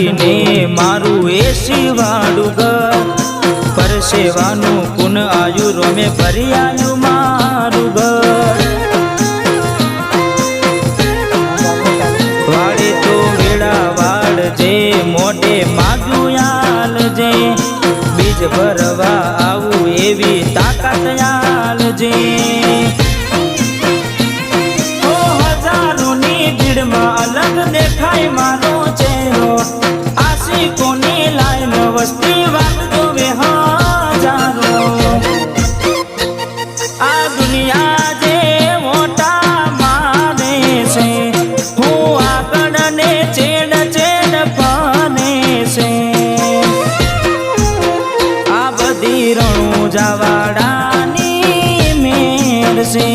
આવીને મારું એ શિવાડું ઘર. પરસેવાનું પુન આયુ રોમે ફરી આવ્યું મારું ઘર. વાડે તો વેળા વાડ જે મોટે માગ્યું યાલ જે. બીજ ભરવા આવું એવી તાકાત યાલ જે. ભીડમાં અલગ દેખાય મારો ચહેરો. વસ્તી વાતનો વેહાજારો આ દુનિયા જે મોટા માને છે, હું આગળ ને ચેડ ચેડ પાને છે. આ બધી રણું જવાડાની મેળ છે.